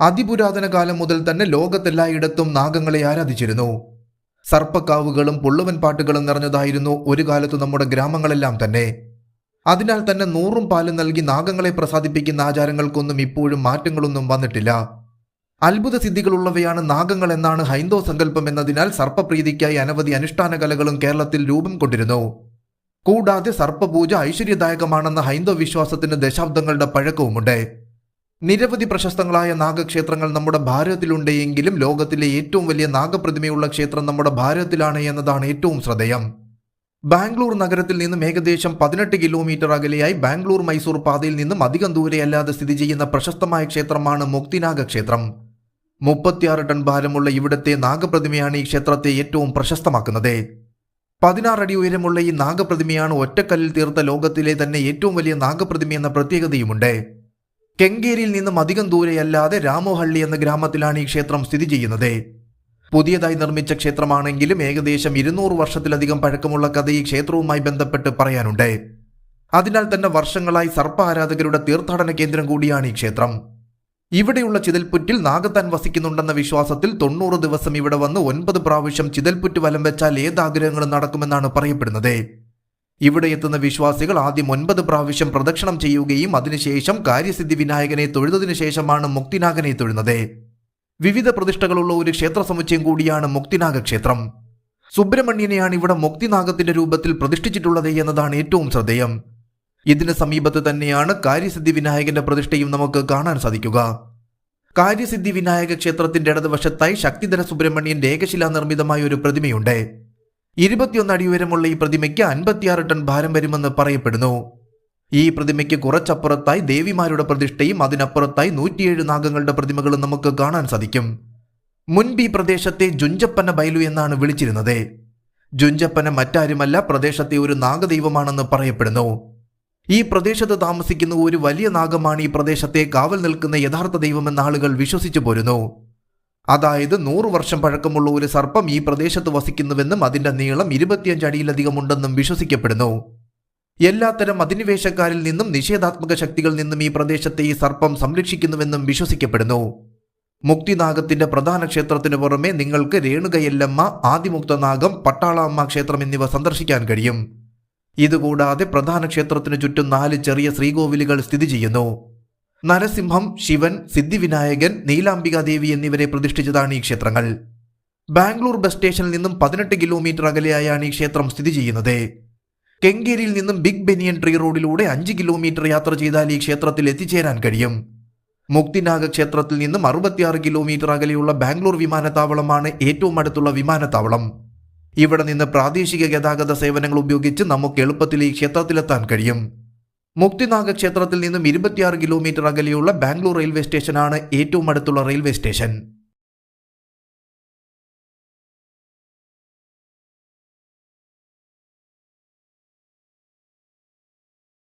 അതിപുരാതന കാലം മുതൽ തന്നെ ലോകത്തെല്ലായിടത്തും നാഗങ്ങളെ ആരാധിച്ചിരുന്നു. സർപ്പക്കാവുകളും പുള്ളുവൻ പാട്ടുകളും നിറഞ്ഞതായിരുന്നു ഒരു കാലത്ത് നമ്മുടെ ഗ്രാമങ്ങളെല്ലാം തന്നെ. അതിനാൽ തന്നെ നൂറും പാലും നൽകി നാഗങ്ങളെ പ്രസാദിപ്പിക്കുന്ന ആചാരങ്ങൾക്കൊന്നും ഇപ്പോഴും മാറ്റങ്ങളൊന്നും വന്നിട്ടില്ല. അത്ഭുത സിദ്ധികളുള്ളവയാണ് നാഗങ്ങൾ എന്നാണ് ഹൈന്ദവ സങ്കല്പം എന്നതിനാൽ സർപ്പപ്രീതിക്കായി അനവധി അനുഷ്ഠാന കലകളും കേരളത്തിൽ രൂപം കൊണ്ടിരുന്നു. കൂടാതെ സർപ്പപൂജ ഐശ്വര്യദായകമാണെന്ന ഹൈന്ദവ വിശ്വാസത്തിന് ദശാബ്ദങ്ങളുടെ പഴക്കവുമുണ്ട്. നിരവധി പ്രശസ്തങ്ങളായ നാഗക്ഷേത്രങ്ങൾ നമ്മുടെ ഭാരതത്തിലുണ്ടെങ്കിലും ലോകത്തിലെ ഏറ്റവും വലിയ നാഗപ്രതിമയുള്ള ക്ഷേത്രം നമ്മുടെ ഭാരതത്തിലാണ് എന്നതാണ് ഏറ്റവും ശ്രദ്ധേയം. ബാംഗ്ലൂർ നഗരത്തിൽ നിന്നും ഏകദേശം പതിനെട്ട് കിലോമീറ്റർ അകലെയായി ബാംഗ്ലൂർ മൈസൂർ പാതയിൽ നിന്നും അധികം ദൂരെയല്ലാതെ സ്ഥിതി ചെയ്യുന്ന പ്രശസ്തമായ ക്ഷേത്രമാണ് മുക്തിനാഗ ക്ഷേത്രം മുപ്പത്തിയാറ് ടൺ ഭാരമുള്ള ഇവിടത്തെ നാഗപ്രതിമയാണ് ഈ ക്ഷേത്രത്തെ ഏറ്റവും പ്രശസ്തമാക്കുന്നത്. പതിനാറടി ഉയരമുള്ള ഈ നാഗപ്രതിമയാണ് ഒറ്റക്കല്ലിൽ തീർത്ത ലോകത്തിലെ തന്നെ ഏറ്റവും വലിയ നാഗപ്രതിമയെന്ന പ്രത്യേകതയുമുണ്ട്. കെങ്കേരിയിൽ നിന്നും അധികം ദൂരെയല്ലാതെ രാമോഹള്ളി എന്ന ഗ്രാമത്തിലാണ് ഈ ക്ഷേത്രം സ്ഥിതി ചെയ്യുന്നത്. പുതിയതായി നിർമ്മിച്ച ക്ഷേത്രമാണെങ്കിലും ഏകദേശം ഇരുന്നൂറ് വർഷത്തിലധികം പഴക്കമുള്ള കഥ ഈ ക്ഷേത്രവുമായി ബന്ധപ്പെട്ട് പറയാനുണ്ട്. അതിനാൽ തന്നെ വർഷങ്ങളായി സർപ്പ ആരാധകരുടെ തീർത്ഥാടന കേന്ദ്രം കൂടിയാണ് ഈ ക്ഷേത്രം. ഇവിടെയുള്ള ചിതൽപുറ്റിൽ നാഗത്താൻ വസിക്കുന്നുണ്ടെന്ന വിശ്വാസത്തിൽ തൊണ്ണൂറ് ദിവസം ഇവിടെ വന്ന് ഒൻപത് പ്രാവശ്യം ചിതൽപുറ്റ് വലം വെച്ചാൽ ഏത് ആഗ്രഹങ്ങളും നടക്കുമെന്നാണ് പറയപ്പെടുന്നത്. ഇവിടെ എത്തുന്ന വിശ്വാസികൾ ആദ്യം ഒൻപത് പ്രാവശ്യം പ്രദക്ഷിണം ചെയ്യുകയും അതിനുശേഷം കാര്യസിദ്ധി വിനായകനെ തൊഴുതതിനു ശേഷമാണ് മുക്തിനാഗനെ തൊഴുന്നത്. വിവിധ പ്രതിഷ്ഠകളുള്ള ഒരു ക്ഷേത്ര സമുച്ചയം കൂടിയാണ് മുക്തിനാഗ ക്ഷേത്രം സുബ്രഹ്മണ്യനെയാണ് ഇവിടെ മുക്തിനാഗത്തിന്റെ രൂപത്തിൽ പ്രതിഷ്ഠിച്ചിട്ടുള്ളത് എന്നതാണ് ഏറ്റവും ശ്രദ്ധേയം. ഇതിന് സമീപത്ത് തന്നെയാണ് കാര്യസിദ്ധി വിനായകന്റെ പ്രതിഷ്ഠയും നമുക്ക് കാണാൻ സാധിക്കുക. കാര്യസിദ്ധി വിനായക ക്ഷേത്രത്തിന്റെ ഇടതുവശത്തായി ശക്തിധര സുബ്രഹ്മണ്യൻ ഏകശിലാ നിർമ്മിതമായ ഒരു പ്രതിമയുണ്ട്. ഇരുപത്തിയൊന്ന് അടി ഉയരമുള്ള ഈ പ്രതിമയ്ക്ക് അൻപത്തിയാറ് ടൺ ഭാരം വരുമെന്ന് പറയപ്പെടുന്നു. ഈ പ്രതിമയ്ക്ക് കുറച്ചപ്പുറത്തായി ദേവിമാരുടെ പ്രതിഷ്ഠയും അതിനപ്പുറത്തായി നൂറ്റിയേഴ് നാഗങ്ങളുടെ പ്രതിമകളും നമുക്ക് കാണാൻ സാധിക്കും. മുൻപ് ഈ പ്രദേശത്തെ ജുഞ്ചപ്പന ബൈലു എന്നാണ് വിളിച്ചിരുന്നത്. ജുഞ്ചപ്പന മറ്റാരുമല്ല പ്രദേശത്തെ ഒരു നാഗദൈവമാണെന്ന് പറയപ്പെടുന്നു. ഈ പ്രദേശത്ത് താമസിക്കുന്ന ഒരു വലിയ നാഗമാണ് ഈ പ്രദേശത്തെ കാവൽ നിൽക്കുന്ന യഥാർത്ഥ ദൈവമെന്ന് ആളുകൾ വിശ്വസിച്ചു പോരുന്നു. അതായത് നൂറ് വർഷം പഴക്കമുള്ള ഒരു സർപ്പം ഈ പ്രദേശത്ത് വസിക്കുന്നുവെന്നും അതിന്റെ നീളം ഇരുപത്തിയഞ്ച് അടിയിലധികം ഉണ്ടെന്നും വിശ്വസിക്കപ്പെടുന്നു. എല്ലാത്തരം അധിനിവേശക്കാരിൽ നിന്നും നിഷേധാത്മക ശക്തികളിൽ നിന്നും ഈ പ്രദേശത്തെ ഈ സർപ്പം സംരക്ഷിക്കുന്നുവെന്നും വിശ്വസിക്കപ്പെടുന്നു. മുക്തിനാഗത്തിന്റെ പ്രധാന ക്ഷേത്രത്തിനു പുറമെ നിങ്ങൾക്ക് രേണുകയല്ലമ്മ ആദിമുക്തനാഗം പട്ടാളാമ്മ ക്ഷേത്രം എന്നിവ സന്ദർശിക്കാൻ കഴിയും. ഇതുകൂടാതെ പ്രധാന ക്ഷേത്രത്തിനു ചുറ്റും നാല് ചെറിയ ശ്രീകോവിലുകൾ സ്ഥിതി ചെയ്യുന്നു. നരസിംഹം ശിവൻ സിദ്ധിവിനായകൻ നീലാംബികാദേവി എന്നിവരെ പ്രതിഷ്ഠിച്ചതാണ് ഈ ക്ഷേത്രങ്ങൾ. ബാംഗ്ലൂർ ബസ് സ്റ്റേഷനിൽ നിന്നും പതിനെട്ട് കിലോമീറ്റർ അകലെയായാണ് ഈ ക്ഷേത്രം സ്ഥിതി ചെയ്യുന്നത്. കെങ്കേരിയിൽ നിന്നും ബിഗ് ബെനിയൻ ട്രീ റോഡിലൂടെ അഞ്ച് കിലോമീറ്റർ യാത്ര ചെയ്താൽ ഈ ക്ഷേത്രത്തിൽ എത്തിച്ചേരാൻ കഴിയും. മുക്തിനാഗ ക്ഷേത്രത്തിൽ നിന്നും അറുപത്തിയാറ് കിലോമീറ്റർ അകലെയുള്ള ബാംഗ്ലൂർ വിമാനത്താവളമാണ് ഏറ്റവും അടുത്തുള്ള വിമാനത്താവളം. ഇവിടെ നിന്ന് പ്രാദേശിക ഗതാഗത സേവനങ്ങൾ ഉപയോഗിച്ച് നമുക്ക് എളുപ്പത്തിൽ ഈ ക്ഷേത്രത്തിലെത്താൻ കഴിയും. മുക്തിനാഗ ക്ഷേത്രത്തിൽ നിന്നും ഇരുപത്തിയാറ് കിലോമീറ്റർ അകലെയുള്ള ബാംഗ്ലൂർ റെയിൽവേ സ്റ്റേഷനാണ് ഏറ്റവും അടുത്തുള്ള റെയിൽവേ സ്റ്റേഷൻ.